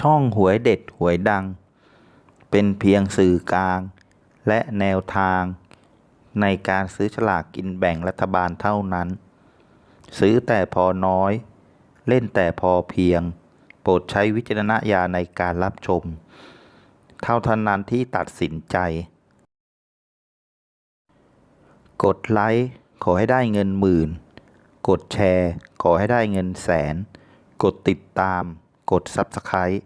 ช่องหวยเด็ดหวยดัง เป็นเพียงสื่อกลาง และแนวทาง ในการซื้อฉลากกินแบ่งรัฐบาลเท่านั้น ซื้อแต่พอน้อย เล่นแต่พอเพียง โปรดใช้วิจารณญาณในการรับชม เท่าทันนั้นที่ตัดสินใจ กดไลค์ขอให้ได้เงินหมื่น กดแชร์ ขอให้ได้เงินแสน กดติดตาม กด Subscribe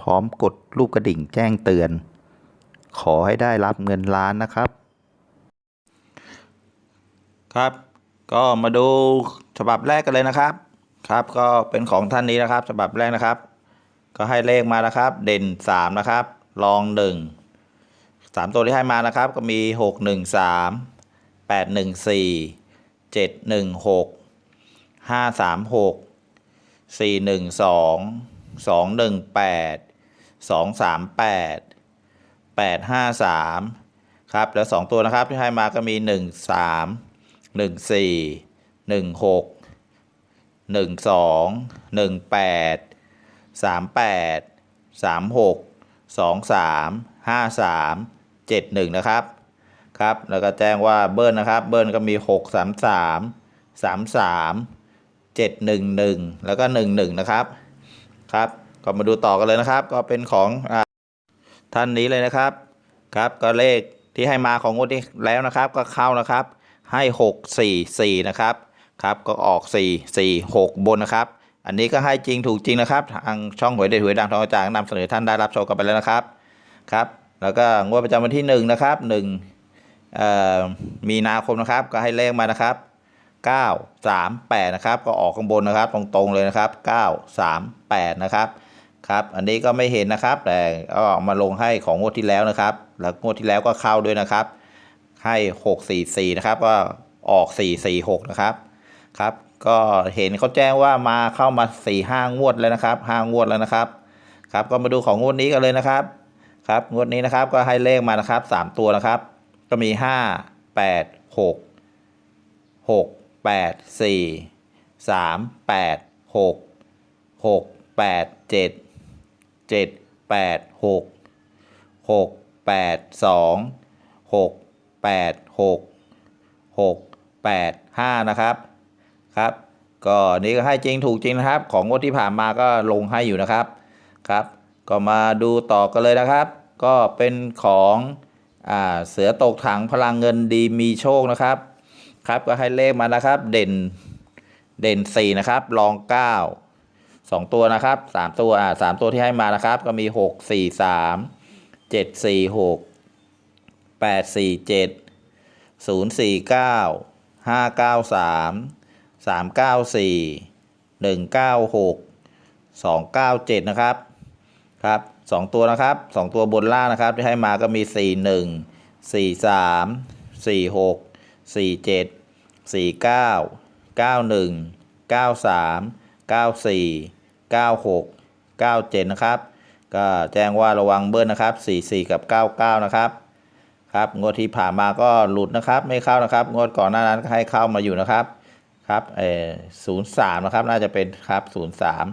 พร้อมกดรูปกระดิ่งแจ้งเตือน ขอให้ได้รับเงินล้านนะครับ ครับ ก็มาดูฉบับแรกกันเลยนะครับ ครับก็เป็นของท่านนี้นะครับ ฉบับแรกนะครับ ก็ให้เลขมานะครับ เด่นสามนะครับ รองหนึ่งสามตัวที่ให้มานะครับ ก็มีหกหนึ่งสามแปดหนึ่ง สี่หนึ่งสองสองหนึ่งแปดสองสามแปดแปดห้าสามครับ แล้วสองตัวนะครับที่ให้มาก็มีหนึ่งสามหนึ่งสี่หนึ่งหกหนึ่งสองหนึ่งแปดสามแปดสามหกสองสามห้าสามเจ็ดหนึ่งนะครับครับ แล้วก็แจ้งว่าเบิ้ลนนะครับ เบิ้ลก็มีหกสามสามสามสาม เจ็ดหนึ่งหนึ่งแล้วก็หนึ่งหนึ่งนะครับครับก็มาดูต่อกันเลยนะครับ ก็เป็นของอท่านนี้เลยนะครับครับ ก็เลขที่ให้มาของงวดที่แล้วนะครับ ก็เข้านะครับให้หกสี่สี่นะครับครับก็ออกสี่สี่หกบนนะครับ อันนี้ก็ให้จริงถูกจริงนะครับ ทางช่องหวยเด็ดหวยดังทองกระจางนำเสนอท่านได้รับชมกันไปแล้วนะครับครับ แล้วก็งวดประจำวันที่หนึ่งนะครับหนึ่งเอ่อมีนาคมนะครับ ก็ให้เลขมานะครับ 9 3 8 นะครับ ก็ออกข้างบนนะครับ ตรงๆเลยนะครับ 9 3 8 นะครับ ครับ อันนี้ก็ไม่เห็นนะครับ แต่ก็เอามาลงให้ของงวดที่แล้วนะครับ แล้วงวดที่แล้วก็เข้าด้วยนะครับ ให้ 6 4 4 นะครับ ก็ออก 4 4 6 นะครับ ครับ ก็เห็นเขาแจ้งว่ามาเข้ามา 4 5 งวดแล้วนะครับ 5 งวดแล้วนะครับ ครับ ก็มาดูของงวดนี้กันเลยนะครับ ครับ งวดนี้นะครับ ก็ให้เลขมานะครับ 3 ตัวนะครับ ก็มี 5 8 6ห กแปดสี่สามแปดหกหกแปดเจ็ดเจ็ดแปดหกหกแปดสองหกแปดหกหกแปดห้านะครับครับก็นี่ก็ให้จริงถูกจริงนะครับ ของงวดที่ผ่านมาก็ลงให้อยู่นะครับครับ ก็มาดูต่อกันเลยนะครับ ก็เป็นของอเสือตกถังพลังเงินดีมีโชคนะครับ ครับก็ให้เลขมานะครับ เด่นเด่นสี่นะครับ รองเก้าสองตัวนะครับสามตัวอ่าสามตัวที่ให้มานะครับ ก็มีหกสี่สามเจ็ดสี่หกแปดสี่เจ็ดศูนย์สี่เก้าห้าเก้าสามสามเก้าสี่หนึ่งเก้าหกสองเก้าเจ็ดนะครับครับสองตัวนะครับสองตัวบนล่างนะครับ ที่ให้มาก็มีสี่หนึ่งสี่สามสี่หกสี่เจ็ดสี่เก้าเก้าหนึ่งเก้าสามเก้าสี่เก้าหกเก้าเจ็ดนะครับ ก็แจ้งว่าระวังเบิ้ลนะครับสี่สี่กับเก้าเก้านะครับ ครับ งวดที่ผ่านมาก็หลุดนะครับ ไม่เข้านะครับ งวดก่อนหน้านั้นให้เข้ามาอยู่นะครับ ครับเออศูนย์สามนะครับ น่าจะเป็นครับศูนย์สาม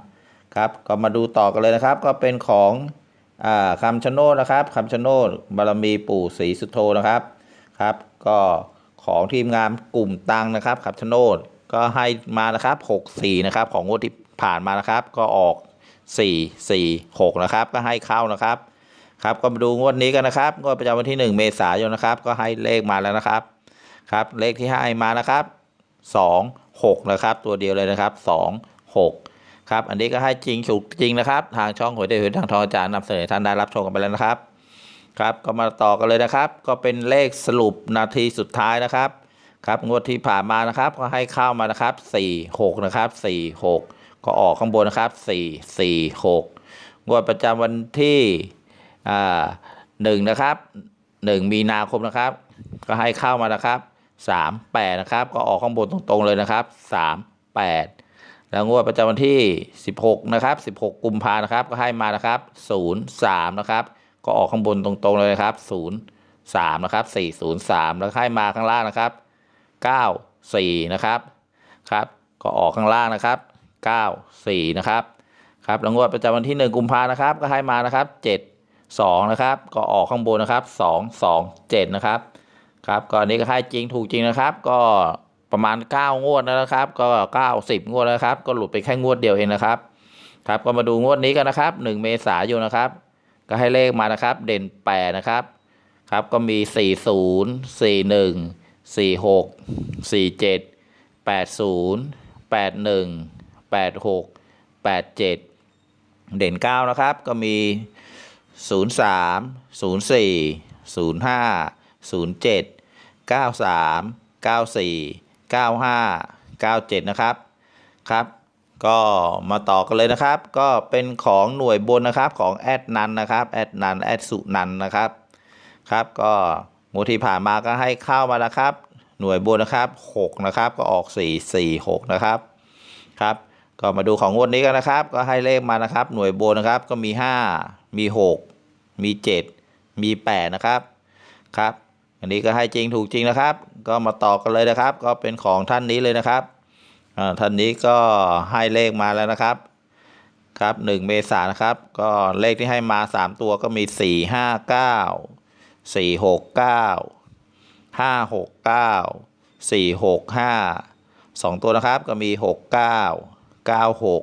ครับ ก็มาดูต่อกันเลยนะครับ ก็เป็นของอ่าคำชะโนดนะครับคำชะโนดบารมีปู่ศรีสุโธนะครับ ครับ ก็ ของทีมงานกลุ่มตังนะครับขับชะโนดก็ให้มานะครับ6 4นะครับของงวดที่ผ่านมานะครับ ก็ออก 4 4 6นะครับ ก็ให้เข้านะครับ ครับก็มาดูงวดนี้กันนะครับงวดประจำวันที่ 1 เมษายนนะครับ ก็ให้เลขมาแล้วนะครับครับ เลขที่ให้มานะครับ 2 6นะครับ ตัวเดียวเลยนะครับ 2 6 ครับ อันนี้ก็ให้จริงถูกจริงนะครับ ทางช่องหวยเด็ดหวยทางทองจารย์นำเสนอท่านได้รับชมกันไปแล้วนะครับ ครับก็มาต่อกันเลยนะครับ ก็เป็นเลขสรุปนาทีสุดท้ายนะครับ ครับงวดที่ผ่านมานะครับ ก็ให้เข้ามานะครับ 4 6 นะครับ 4 6 ก็ออกข้างบนนะครับ 4 4 6 งวดประจำวันที่อ่าหนึ่งนะครับ 1 มีนาคมนะครับ ก็ให้เข้ามานะครับ3 8นะครับ ก็ออกข้างบนตรงๆเลยนะครับ 3 8แล้วงวดประจำวันที่ 16 นะครับ 16 กุมภานะครับ ก็ให้มานะครับ 0 3 นะครับ ก็ออกข้างบนตรงๆเลยนะครับ 0 3 นะครับ 403 แล้วให้มาข้างล่างนะครับ 9 4 นะครับครับ ก็ออกข้างล่างนะครับ 9 4 นะครับครับแล้วงวดประจำวันที่ 1 กุมภานะครับ ก็ให้มานะครับ 7 2 นะครับ ก็ออกข้างบนนะครับ 2 2 7 นะครับครับก็อนนี้ก็ให้จริงถูกจริงนะครับ ก็ประมาณ 9 งวดแล้วนะครับ ก็9 10งวดแล้วนะครับ ก็หลุดไปแค่งวดเดียวเองนะครับครับ ก็มาดูงวดนี้กันนะครับ 1 เมษายนนะครับ ก็ให้เลขมานะครับ เด่น8นะครับครับก็มี 40 41 46 47 80 81 86 87 เด่น 9 นะครับ ก็มี 03 04 05 07 93 94 95 97 นะครับ ครับ ก็มาต่อกันเลยนะครับ ก็เป็นของหน่วยบนนะครับของแอดนันนะครับแอดนันแอดสุนันนะครับครับ ก็งวดที่ผ่านมาก็ให้เข้ามานะครับ หน่วยบนนะครับ6นะครับก็ออก 4 4 6นะครับครับ ก็มาดูของงวดนี้กันนะครับ ก็ให้เลขมานะครับ หน่วยบนนะครับก็มี 5 มี 6 มี 7 มี 8 นะครับครับอันนี้ก็ให้จริงถูกจริงนะครับ ก็มาต่อกันเลยนะครับ ก็เป็นของท่านนี้เลยนะครับ ท่านนี้ก็ให้เลขมาแล้วนะครับ ครับ 1 เมษานะครับ ก็เลขที่ให้มา 3 ตัวก็มี 4 5 9 4 6 9 5 6 9 4 6 5 2 ตัวนะครับก็มี 6 9 9 6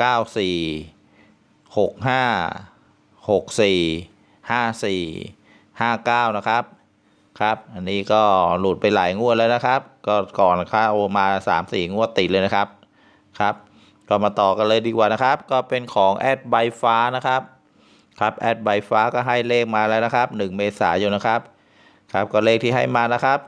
9 4 6 5 6 4 5 4 5 9 นะครับ ครับ อันนี้ก็หลุดไปหลายงวดแล้วนะครับ ก็ก่อนเข้ามา 3 4 งวดติดเลยนะครับครับ ก็มาต่อกันเลยดีกว่านะครับ ก็เป็นของแอดใบฟ้านะครับครับแอดใบฟ้าก็ให้เลขมาแล้วนะครับ 1 เมษายนนะครับครับก็เลขที่ให้มานะครับ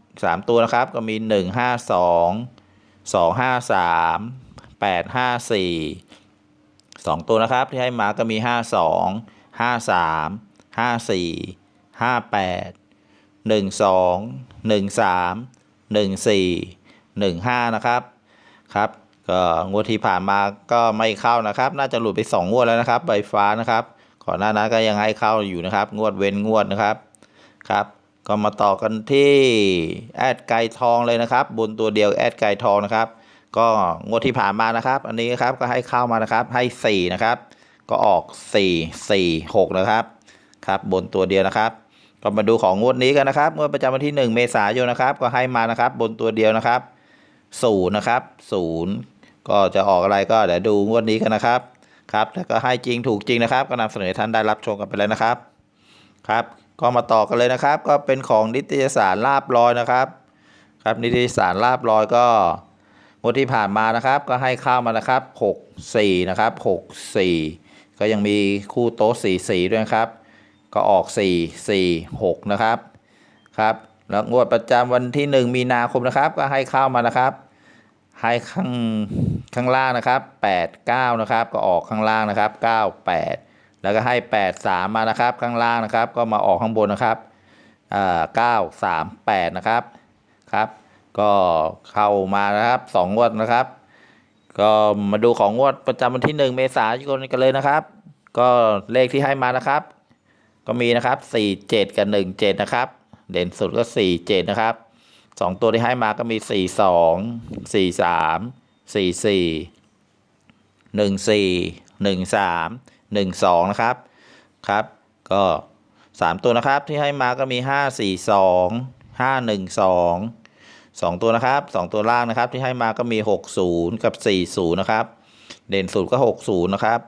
3 ตัวนะครับก็มี 1 5 2 2 5 3 8 5 4 2 ตัวนะครับที่ให้มาก็มี 5 2 5 3 5 4 5 8 1 2 1 3 1 4 1 5 นะครับครับก็งวดที่ผ่านมาก็ไม่เข้านะครับ น่าจะหลุดไป 2 งวดแล้วนะครับใบฟ้านะครับก่อนหน้านั้นก็ยังให้เข้าอยู่นะครับ งวดเว้นงวดนะครับครับ ก็มาต่อกันที่แอดไก่ทองเลยนะครับ บนตัวเดียวแอดไก่ทองนะครับ ก็งวดที่ผ่านมานะครับ อันนี้ครับก็ให้เข้ามานะครับ ให้ 4 นะครับ ก็ออก 4 4 6 นะครับครับบนตัวเดียวนะครับ ก็มาดูของงวดนี้กันนะครับงวดประจำวันที่ 1 เมษายนนะครับ ก็ให้มานะครับ บนตัวเดียวนะครับศูนย์นะครับศูนย์ก็จะออกอะไรก็เดี๋ยวดูงวดนี้กันนะครับครับแล้วก็ให้จริงถูกจริงนะครับ ก็นำเสนอท่านได้รับชมกันไปแล้วนะครับครับ ก็มาต่อกันเลยนะครับ ก็เป็นของนิตยสารลาบลอยนะครับ ครับนิตยสารลาบลอยก็งวดที่ผ่านมานะครับ ก็ให้เข้ามานะครับ 6 4 นะครับ 6 4 ก็ยังมีคู่โต๊ะ4 4ด้วยครับ ก็ออก 4 4 6 นะครับ ครับ แล้วงวดประจำวันที่ 1 มีนาคมนะครับ ก็ให้เข้ามานะครับ ให้ข้างข้างล่างนะครับ 8 9 นะครับ ก็ออกข้างล่างนะครับ 9 8 แล้วก็ให้ 8 3 มานะครับ ข้างล่างนะครับ ก็มาออกข้างบนนะครับอ่า9 3 8นะครับ ครับ ก็เข้ามานะครับ2งวดนะครับ ก็มาดูของงวดประจำวันที่1เมษายนกันเลยนะครับ ก็เลขที่ให้มานะครับ ก็มีนะครับ 47 กับ 17 นะครับ เด่นสุดก็ 47 นะครับ 2 ตัวที่ให้มาก็มี 42 43 44 14 13 12 นะครับ ครับ ก็ 3 ตัวนะครับที่ให้มาก็มี 542 512 2 ตัวนะครับ 2 ตัวล่างนะครับที่ให้มาก็มี 60 กับ 40 นะครับ เด่นสุดก็ 60 นะครับ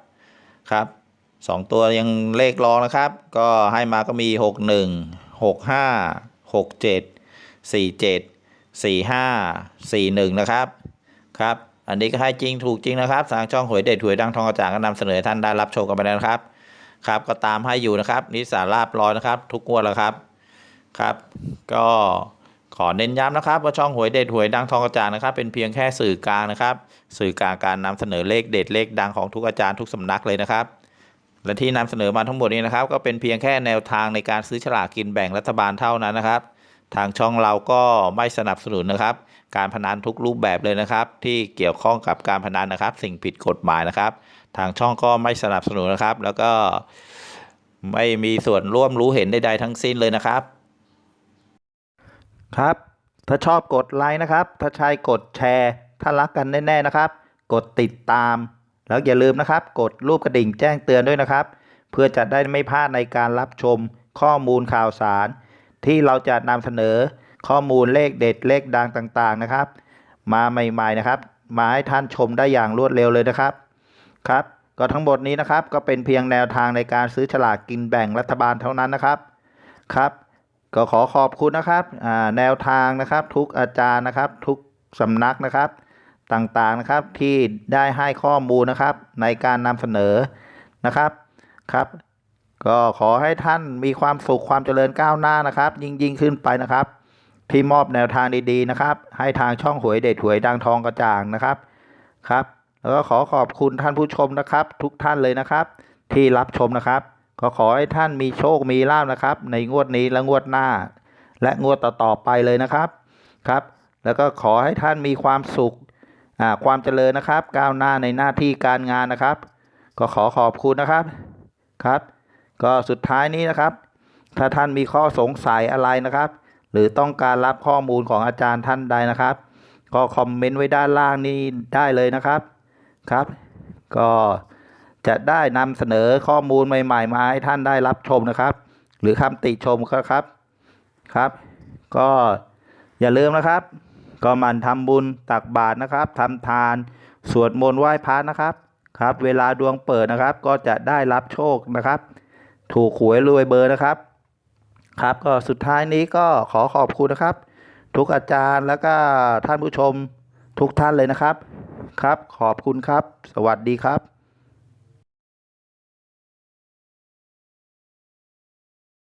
ครับ สองตัวยังเลขรองนะครับ ก็ให้มาก็มีหกหนึ่งหกห้าหกเจ็ดสี่เจ็ดสี่ห้าสี่หนึ่งนะครับ ครับ อันนี้ก็ให้จริงถูกจริงนะครับทางช่องหวยเด็ดหวยดังทองกระจ่างก็นำเสนอท่านได้รับชมกันไปแล้วครับ ครับก็ตามให้อยู่นะครับนิสาลาบลอยนะครับ ทุกงวดแล้วครับครับ ก็ขอเน้นย้ำนะครับว่าช่องหวยเด็ดหวยดังทองกระจ่างนะครับ เป็นเพียงแค่สื่อกลางนะครับ สื่อกลางการนำเสนอเลขเด็ดเลขดังของทุกอาจารย์ทุกสำนักเลยนะครับ และที่นำเสนอมาทั้งหมดนี้นะครับ ก็เป็นเพียงแค่แนวทางในการซื้อฉลากกินแบ่งรัฐบาลเท่านั้นนะครับ ทางช่องเราก็ไม่สนับสนุนนะครับ การพนันทุกรูปแบบเลยนะครับ ที่เกี่ยวข้องกับการพนันนะครับ สิ่งผิดกฎหมายนะครับ ทางช่องก็ไม่สนับสนุนนะครับ แล้วก็ไม่มีส่วนร่วมรู้เห็นใดๆทั้งสิ้นเลยนะครับ ครับ ถ้าชอบกดไลค์นะครับ ถ้าใช่กดแชร์ ถ้ารักกันแน่ๆนะครับ กดติดตาม แล้วอย่าลืมนะครับ กดรูปกระดิ่งแจ้งเตือนด้วยนะครับ เพื่อจะได้ไม่พลาดในการรับชมข้อมูลข่าวสาร ที่เราจะนำเสนอข้อมูลเลขเด็ดเลขดังต่างๆนะครับ มาใหม่ๆนะครับ มาให้ท่านชมได้อย่างรวดเร็วเลยนะครับครับก็ทั้งหมดนี้นะครับก็เป็นเพียงแนวทางในการซื้อฉลากกินแบ่งรัฐบาลเท่านั้นนะครับครับก็ขอขอบคุณนะครับแนวทางนะครับ ทุกอาจารย์นะครับ ทุกสำนักนะครับ ต่างๆนะครับที่ได้ให้ข้อมูลนะครับในการนำเสนอนะครับครับ ก็ขอให้ท่านมีความสุขความเจริญก้าวหน้านะครับ ยิ่งยิ่งขึ้นไปนะครับ ที่มอบแนวทางดีๆนะครับ ให้ทางช่องหวยเด็ดหวยดังทองกระจ่างนะครับครับแล้วก็ขอขอบคุณท่านผู้ชมนะครับ ทุกท่านเลยนะครับ ที่รับชมนะครับ ก็ขอให้ท่านมีโชคมีลาภนะครับ ในงวดนี้และงวดหน้า และงวดต่อๆไปเลยนะครับครับ แล้วก็ขอให้ท่านมีความสุข ความเจริญนะครับ ก้าวหน้าในหน้าที่การงานนะครับ ก็ขอขอบคุณนะครับครับ ก็สุดท้ายนี้นะครับ ถ้าท่านมีข้อสงสัยอะไรนะครับ หรือต้องการรับข้อมูลของอาจารย์ท่านใดนะครับ ก็คอมเมนต์ไว้ด้านล่างนี้ได้เลยนะครับครับ ก็จะได้นำเสนอข้อมูลใหม่ ๆ มาให้ท่านได้รับชมนะครับ หรือคำติชมก็ครับครับ ก็อย่าลืมนะครับ ก็มันทำบุญตักบาตรนะครับทำทาน สวดมนต์ไหว้พระนะครับครับ เวลาดวงเปิดนะครับ ก็จะได้รับโชคนะครับ ถูกหวยรวยเบอร์นะครับ ครับก็สุดท้ายนี้ก็ขอขอบคุณนะครับ ทุกอาจารย์แล้วก็ท่านผู้ชมทุกท่านเลยนะครับ ครับ ขอบคุณครับ สวัสดีครับ